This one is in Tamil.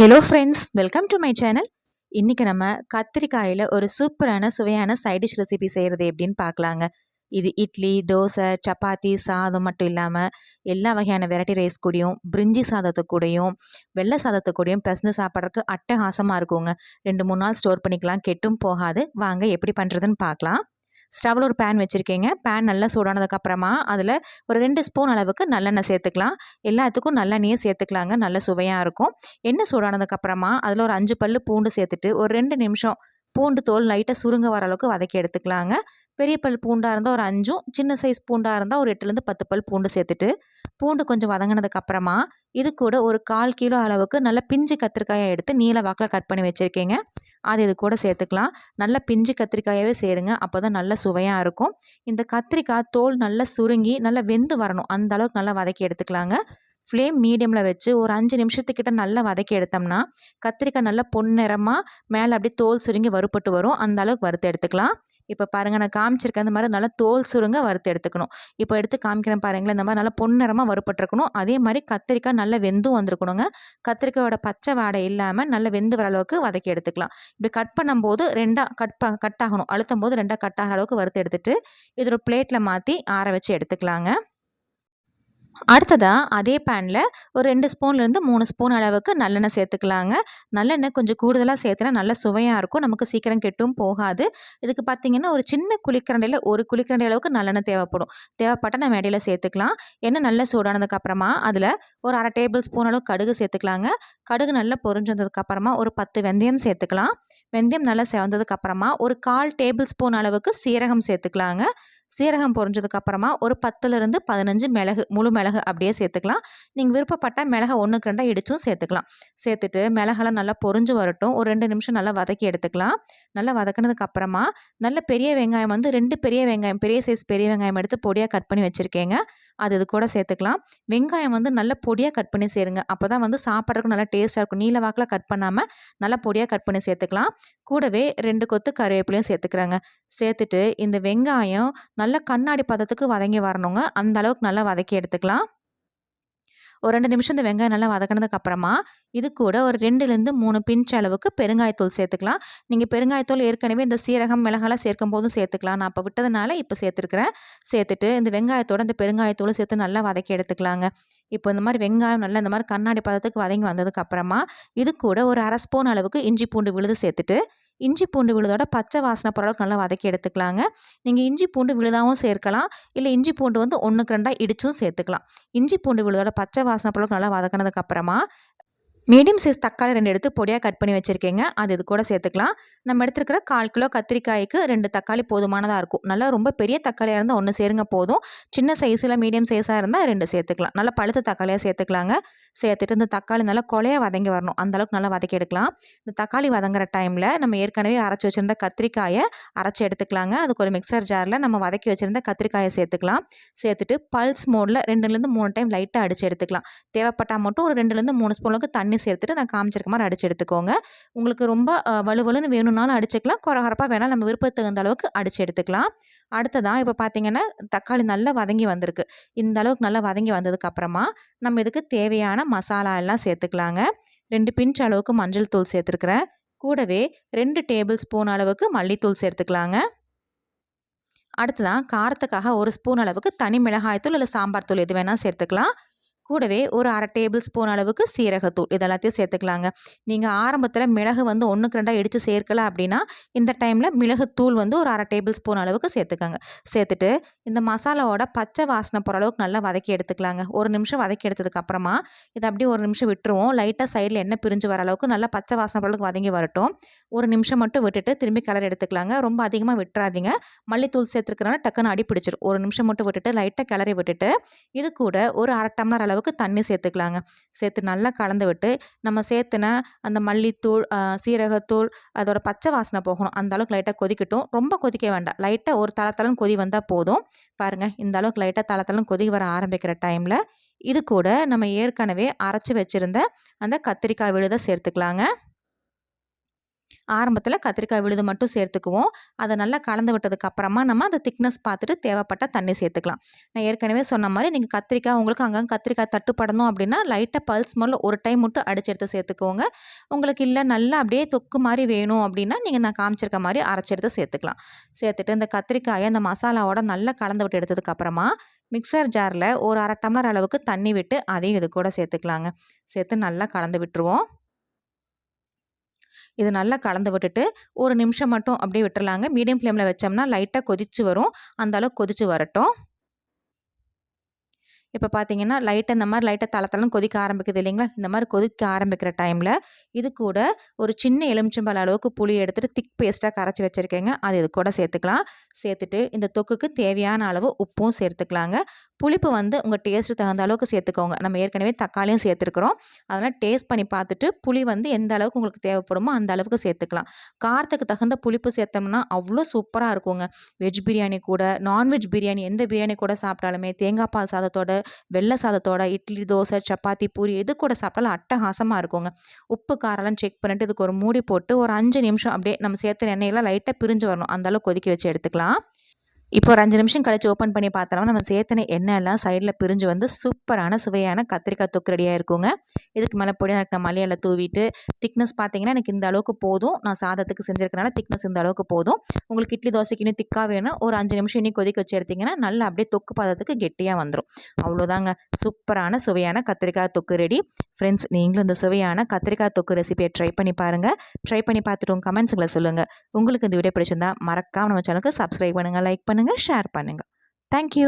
Hello friends welcome to my channel இன்றைக்கி நம்ம கத்திரிக்காயில் ஒரு சூப்பரான சுவையான சைடிஷ் ரெசிபி செய்கிறது எப்படின்னு பார்க்கலாங்க. இது இட்லி தோசை சப்பாத்தி சாதம் மட்டும் இல்லாமல் எல்லா வகையான வெரைட்டி ரைஸ் கூடயும் பிரிஞ்சி சாதத்து கூடயும் வெள்ளை சாதத்து கூடயும் பிசைஞ்சு சாப்பிட்றதுக்கு அட்டகாசமாக இருக்குங்க. ரெண்டு மூணு நாள் ஸ்டோர் பண்ணிக்கலாம். கெட்டும் போகாது. வாங்க எப்படி பண்ணுறதுன்னு பார்க்கலாம். ஸ்டவ்வில் ஒரு பேன் வச்சுருக்கீங்க. பேன் நல்லா சூடானதுக்கப்புறமா அதில் ஒரு ரெண்டு ஸ்பூன் அளவுக்கு நல்லெண்ணெய் சேர்த்துக்கலாம். எல்லாத்துக்கும் நல்லெண்ணெயே சேர்த்துக்கலாங்க. நல்ல சுவையாக இருக்கும். எண்ணெய் சூடானதுக்கப்புறமா அதில் ஒரு அஞ்சு பல் பூண்டு சேர்த்துட்டு ஒரு ரெண்டு நிமிஷம் பூண்டு தோல் லைட்டாக சுருங்க வர அளவுக்கு வதக்கி எடுத்துக்கலாங்க. பெரிய பல் பூண்டாக இருந்தால் ஒரு அஞ்சும் சின்ன சைஸ் பூண்டாக இருந்தால் ஒரு எட்டுலேருந்து பத்து பல் பூண்டு சேர்த்துட்டு பூண்டு கொஞ்சம் வதங்கினதுக்கப்புறமா இது கூட ஒரு கால் கிலோ அளவுக்கு நல்ல பிஞ்சு கத்திரிக்காயை எடுத்து நீல வாக்கில் கட் பண்ணி வச்சுருக்கீங்க. அது இது கூட சேர்த்துக்கலாம். நல்ல பிஞ்சு கத்திரிக்காயாகவே சேருங்க. அப்போ தான் நல்ல சுவையாக இருக்கும். இந்த கத்திரிக்காய் தோல் நல்லா சுருங்கி நல்லா வெந்து வரணும். அந்த அளவுக்கு நல்லா வதக்கி எடுத்துக்கலாங்க. ஃப்ளேம் மீடியமில் வச்சு ஒரு அஞ்சு நிமிஷத்துக்கிட்ட நல்லா வதக்கி எடுத்தோம்னா கத்திரிக்காய் நல்லா பொன்னிறமாக மேலே அப்படியே தோல் சுருங்கி வறுப்பட்டு வரும். அந்த அளவுக்கு வறுத்து எடுத்துக்கலாம். இப்போ பாருங்கள் நான் காமிச்சிருக்கேன் அந்த மாதிரி நல்லா தோல் சுருங்க வறுத்து எடுத்துக்கணும். இப்போ எடுத்து காமிக்கிறேன் பாருங்களேன் இந்த மாதிரி நல்லா பொன்னிறமாக வறுப்பட்டுருக்கணும் அதே மாதிரி கத்திரிக்காய் நல்லா வெந்தும் வந்திருக்கணுங்க. கத்திரிக்காயோட பச்சை வாடை இல்லாமல் நல்லா வெந்து வர அளவுக்கு வதக்கி எடுத்துக்கலாம். இப்படி கட் பண்ணும்போது ரெண்டாக கட் ப கட் ஆகணும். அழுத்தும் போது ரெண்டாக கட் ஆகிற அளவுக்கு வறுத்து எடுத்துகிட்டு இதோட பிளேட்டில் மாற்றி ஆற வச்சு எடுத்துக்கலாங்க. அடுத்ததாக அதே பேனில் ஒரு ரெண்டு ஸ்பூன்லேருந்து மூணு ஸ்பூன் அளவுக்கு நல்லெண்ணெய் சேர்த்துக்கலாங்க. நல்லெண்ணெய் கொஞ்சம் கூடுதலாக சேர்த்துனா நல்ல சுவையாக இருக்கும். நமக்கு சீக்கிரம் கெட்டும் போகாது. இதுக்கு பார்த்திங்கன்னா ஒரு சின்ன குளிக்கரண்டையில் ஒரு குளிக்கரண்டை அளவுக்கு நல்லெண்ணெய் தேவைப்படும். தேவைப்பட்டால் நம்ம இடையில சேர்த்துக்கலாம். எண்ணெய் நல்லா சூடானதுக்கப்புறமா அதில் ஒரு அரை டேபிள் ஸ்பூன் அளவு கடுகு சேர்த்துக்கலாங்க. கடுகு நல்லா பொறிஞ்சதுக்கப்புறமா ஒரு பத்து வெந்தயம் சேர்த்துக்கலாம். வெந்தயம் நல்லா செவந்ததுக்கப்புறமா ஒரு கால் டேபிள் ஸ்பூன் அளவுக்கு சீரகம் சேர்த்துக்கலாங்க. சீரகம் பொரிஞ்சதுக்கப்புறமா ஒரு பத்துலேருந்து பதினஞ்சு மிளகு முழு மிளகு அப்படியே சேர்த்துக்கலாம். நீங்கள் விருப்பப்பட்டால் மிளகை ஒன்றுக்கு ரெண்டாக இடிச்சும் சேர்த்துக்கலாம். சேர்த்துட்டு மிளகெல்லாம் நல்லா பொரிஞ்சு வரட்டும். ஒரு ரெண்டு நிமிஷம் நல்லா வதக்கி எடுத்துக்கலாம். நல்லா வதக்கினதுக்கப்புறமா நல்ல பெரிய வெங்காயம் வந்து ரெண்டு பெரிய வெங்காயம் பெரிய சைஸ் பெரிய வெங்காயம் எடுத்து பொடியாக கட் பண்ணி வச்சுருக்கேங்க. அது இது கூட சேர்த்துக்கலாம். வெங்காயம் வந்து நல்ல பொடியாக கட் பண்ணி சேருங்க. அப்போ தான் வந்து சாப்பிட்றதுக்கு நல்லா டேஸ்ட்டாக இருக்கும். நீல வாக்கில் கட் பண்ணாமல் நல்லா பொடியாக கட் பண்ணி சேர்த்துக்கலாம். கூடவே ரெண்டு கொத்து கருவேப்பிலையும் சேர்த்துக்கிறாங்க. சேர்த்துட்டு இந்த வெங்காயம் நல்லா கண்ணாடி பதத்துக்கு வதங்கி வரணுங்க. அந்த அளவுக்கு நல்லா வதக்கி எடுத்துக்கலாம். ஒரு ரெண்டு நிமிஷம் இந்த வெங்காயம் நல்லா வதக்கினதுக்கு அப்புறமா இது கூட ஒரு ரெண்டுலேருந்து மூணு பிஞ்ச் அளவுக்கு பெருங்காயத்தூள் சேர்த்துக்கலாம். நீங்கள் பெருங்காயத்தூள் ஏற்கனவே இந்த சீரகம் மிளகாலாம் சேர்க்கும் போதும் சேர்த்துக்கலாம். நான் அப்போ விட்டதுனால இப்போ சேர்த்துருக்குறேன். சேர்த்துட்டு இந்த வெங்காயத்தோட இந்த பெருங்காயத்தூளும் சேர்த்து நல்லா வதக்கி எடுத்துக்கலாங்க. இப்போ இந்த மாதிரி வெங்காயம் நல்லா இந்த மாதிரி கண்ணாடி பதத்துக்கு வதங்கி வந்ததுக்கு அப்புறமா இது கூட ஒரு அரை ஸ்பூன் அளவுக்கு இஞ்சி பூண்டு விழுது சேர்த்துட்டு இஞ்சி பூண்டு விழுதோட பச்சை வாசனை போகிற அளவுக்கு நல்லா வதக்கி எடுத்துக்கலாங்க. நீங்கள் இஞ்சி பூண்டு விழுதாவும் சேர்க்கலாம். இல்லை இஞ்சி பூண்டு வந்து ஒன்றுக்கு ரெண்டாக இடிச்சும் சேர்த்துக்கலாம். இஞ்சி பூண்டு விழுதோட பச்சை வாசனை போகிற அளவுக்கு நல்லா வதக்கினதுக்கப்புறமா மீடியம் சைஸ் தக்காளி ரெண்டு எடுத்து பொடியாக கட் பண்ணி வச்சுருக்கேங்க. அது இது கூட சேர்த்துக்கலாம். நம்ம எடுத்துருக்கிற கால் கிலோ கத்திரிக்காய்க்கு ரெண்டு தக்காளி போதுமானதாக இருக்கும். நல்லா ரொம்ப பெரிய தக்காளியாக இருந்தால் ஒன்று சேருங்க போதும். சின்ன சைஸில் மீடியம் சைஸாக இருந்தால் ரெண்டு சேர்த்துக்கலாம். நல்லா பழுத்த தக்காளியாக சேர்த்துக்கலாங்க. சேர்த்துட்டு இந்த தக்காளி நல்லா கொலையாக வதங்கி வரணும். அந்தளவுக்கு நல்லா வதக்கி எடுக்கலாம். இந்த தக்காளி வதங்குற டைமில் நம்ம ஏற்கனவே அரைச்சி வச்சுருந்த கத்திரிக்காயை அரைச்சி எடுத்துக்கலாங்க. அதுக்கு ஒரு மிக்சர் ஜாரில் நம்ம வதக்கி வச்சுருந்த கத்திரிக்காயை சேர்த்துக்கலாம். சேர்த்துட்டு பல்ஸ் மோடில் ரெண்டுலேருந்து மூணு டைம் லைட்டாக அடித்து எடுத்துக்கலாம். தேவைப்பட்டால் மட்டும் ஒரு ரெண்டுலேருந்து மூணு ஸ்பூனுக்கு தண்ணி சேர்த்துட்டு நான் காமிச்சிருக்க மாதிரி அடிச்சு எடுத்துக்கோங்க. உங்களுக்கு ரொம்ப வலுவலுன்னு வேணும்னாலும் அடிச்சுக்கலாம். குறகுறப்பாக வேணால் நம்ம விருப்பத்துக்கு தகுந்த அளவுக்கு அடித்து எடுத்துக்கலாம். அடுத்ததான் இப்போ பார்த்தீங்கன்னா தக்காளி நல்லா வதங்கி வந்திருக்கு. இந்த அளவுக்கு நல்லா வதங்கி வந்ததுக்கப்புறமா நம்ம இதுக்கு தேவையான மசாலா எல்லாம் சேர்த்துக்கலாங்க. ரெண்டு பிஞ்ச் அளவுக்கு மஞ்சள் தூள் சேர்த்துருக்குறேன். கூடவே ரெண்டு டேபிள் ஸ்பூன் அளவுக்கு மல்லித்தூள் சேர்த்துக்கலாங்க. அடுத்ததான் காரத்துக்காக ஒரு ஸ்பூன் அளவுக்கு தனி மிளகாய்த்தூள் இல்லை சாம்பார் தூள் எது வேணால் சேர்த்துக்கலாம். கூடவே ஒரு அரை டேபிள் ஸ்பூன் அளவுக்கு சீரகத்தூள். இதெல்லாத்தையும் சேர்த்துக்கலாங்க. நீங்கள் ஆரம்பத்தில் மிளகு வந்து ஒன்றுக்கு ரெண்டாக இடித்து சேர்க்கல அப்படின்னா இந்த டைமில் மிளகுத்தூள் வந்து ஒரு அரை டேபிள் ஸ்பூன் அளவுக்கு சேர்த்துக்கோங்க. சேர்த்துட்டு இந்த மசாலாவோட பச்சை வாசனை போகிற அளவுக்கு நல்லா வதக்கி எடுத்துக்கலாங்க. ஒரு நிமிஷம் வதக்கி எடுத்ததுக்கப்புறமா இதை அப்படியே ஒரு நிமிஷம் விட்டுருவோம். லைட்டாக சைடில் எண்ணெய் பிரிஞ்சு வர அளவுக்கு நல்லா பச்சை வாசனை போகிற அளவுக்கு வதங்கி வரட்டும். ஒரு நிமிஷம் மட்டும் விட்டுட்டு திரும்பி கலர் எடுத்துக்கலாங்க. ரொம்ப அதிகமாக விட்டுறாதீங்க. மல்லித்தூள் சேர்த்துருக்கிறனால டக்குன்னு அடி பிடிச்சிடும் ஒரு நிமிஷம் மட்டும் விட்டுட்டு லைட்டாக கிளறி விட்டுட்டு இது கூட ஒரு அரை டம்ளர் அளவு அளவுக்கு தண்ணி சேர்த்துக்கலாங்க. சேர்த்து நல்லா கலந்து விட்டு நம்ம சேர்த்துன அந்த மல்லித்தூள் சீரகத்தூள் அதோட பச்சை வாசனை போகணும். அந்த அளவுக்கு லைட்டாக கொதிக்கட்டும். ரொம்ப கொதிக்க வேண்டாம். லைட்டாக ஒரு தளத்தளம் கொதி வந்தால் போதும். பாருங்கள் இந்த அளவுக்கு லைட்டாக தளத்தளம் கொதி வர ஆரம்பிக்கிற டைமில் இது கூட நம்ம ஏற்கனவே அரைச்சி வச்சுருந்த அந்த கத்திரிக்காய் விழுதை சேர்த்துக்கலாங்க. ஆரம்பத்தில் கத்திரிக்காய் விழுது மட்டும் சேர்த்துக்குவோம். அதை நல்லா கலந்து விட்டதுக்கு அப்புறமா நம்ம அந்த திக்னஸ் பார்த்துட்டு தேவைப்பட்ட தண்ணி சேர்த்துக்கலாம். நான் ஏற்கனவே சொன்ன மாதிரி நீங்கள் கத்திரிக்காய் உங்களுக்கு அங்கங்கே கத்திரிக்காய் தட்டுப்படணும் அப்படின்னா லைட்டாக பல்ஸ் முதல்ல ஒரு டைம் மட்டும் அடிச்சு எடுத்து சேர்த்துக்கோங்க. உங்களுக்கு இல்லை நல்லா அப்படியே தொக்கு மாதிரி வேணும் அப்படின்னா நீங்கள் நான் காமிச்சிருக்க மாதிரி அரைச்சி எடுத்து சேர்த்துக்கலாம். சேர்த்துட்டு இந்த கத்திரிக்காயை அந்த மசாலாவோட நல்லா கலந்து விட்டு எடுத்ததுக்கப்புறமா மிக்சர் ஜாரில் ஒரு அரை டம்ளர் அளவுக்கு தண்ணி விட்டு அதையும் இது கூட சேர்த்துக்கலாங்க. சேர்த்து நல்லா கலந்து விட்டுருவோம். இது நல்லா கலந்து விட்டுட்டு ஒரு நிமிஷம் மட்டும் அப்படியே விட்டுறலாங்க. மீடியம் ஃப்ளேமில் வச்சோம்னா லைட்டாக கொதிச்சு வரும். அந்த அளவுக்கு கொதிச்சு வரட்டும். இப்போ பார்த்தீங்கன்னா லைட்டாக இந்த மாதிரி லைட்டாக தளத்தளம் கொதிக்க ஆரம்பிக்குது இல்லைங்களா? இந்த மாதிரி கொதிக்க ஆரம்பிக்கிற டைமில் இது கூட ஒரு சின்ன எலுமிச்சம்பழ அளவுக்கு புளி எடுத்துகிட்டு திக் பேஸ்ட்டாக கரைச்சி வச்சுருக்கேங்க. அது இது கூட சேர்த்துக்கலாம். சேர்த்துட்டு இந்த தொக்குக்கு தேவையான அளவு உப்பும் சேர்த்துக்கலாங்க. புளிப்பு வந்து உங்கள் டேஸ்ட்டு தகுந்த அளவுக்கு சேர்த்துக்கோங்க. நம்ம ஏற்கனவே தக்காளியும் சேர்த்துருக்குறோம். அதனால் டேஸ்ட் பண்ணி பார்த்துட்டு புளி வந்து எந்த அளவுக்கு உங்களுக்கு தேவைப்படுமோ அந்த அளவுக்கு சேர்த்துக்கலாம். காரத்துக்கு தகுந்த புளிப்பு சேர்த்தோம்னா அவ்வளோ சூப்பராக இருக்குங்க. வெஜ் பிரியாணி கூட நான்வெஜ் பிரியாணி எந்த பிரியாணி கூட சாப்பிட்டாலுமே தேங்காய் பால் சாதத்தோட வெள்ளை சாதத்தோட இட்லி தோசை சப்பாத்தி பூரி எது கூட சாப்பிட்டாலும் அட்டகாசமாக இருக்குங்க. உப்பு காரெல்லாம் செக் பண்ணிட்டு இதுக்கு ஒரு மூடி போட்டு ஒரு அஞ்சு நிமிஷம் அப்படியே நம்ம சேர்த்து எண்ணெயெல்லாம் லைட்டாக பிரிஞ்சு வரணும். அந்தளவுக்கு கொதிக்க வச்சு எடுத்துக்கலாம். இப்போ ஒரு அஞ்சு நிமிஷம் கழிச்சு ஓப்பன் பண்ணி பார்த்தோம்னா நம்ம சேர்த்தன எண்ணெய் எல்லாம் சைடில் பிரிஞ்சு வந்து சூப்பரான சுவையான கத்திரிக்காய் தொக்கு ரெடியாக இருக்குங்க இதுக்கு மேலே பொடி எனக்கு மலையில தூவிட்டு திக்னஸ் பார்த்தீங்கன்னா எனக்கு இந்த அளவுக்கு போதும். நான் சாதத்துக்கு செஞ்சுருக்கனால திக்னஸ் இந்த அளவுக்கு போதும். உங்களுக்கு இட்லி தோசைக்கு இன்னும் திக்காக வேணும். ஒரு அஞ்சு நிமிஷம் இன்னும் கொதிக்க வச்சு எடுத்திங்கன்னா நல்லா அப்படியே தொக்கு பாதத்துக்கு கெட்டியாக வந்துடும் அவ்வளோதாங்க சூப்பரான சுவையான கத்திரிக்காய் தொக்கு ரெடி ஃப்ரெண்ட்ஸ் நீங்களும் இந்த சுவையான கத்திரிக்காய் தொக்கு ரெசிபியை ட்ரை பண்ணி பாருங்கள் ட்ரை பண்ணி பார்த்துட்டு உங்கள் கமெண்ட்ஸுங்களை சொல்லுங்கள் உங்களுக்கு இந்த வீடியோ பிடிச்சிருந்தா மறக்காமல் நம்ம சேனலுக்கு சப்ஸ்கிரைப் பண்ணுங்கள் லைக் பண்ணுங்கள் ஷேர் பண்ணுங்கள் தேங்க்யூ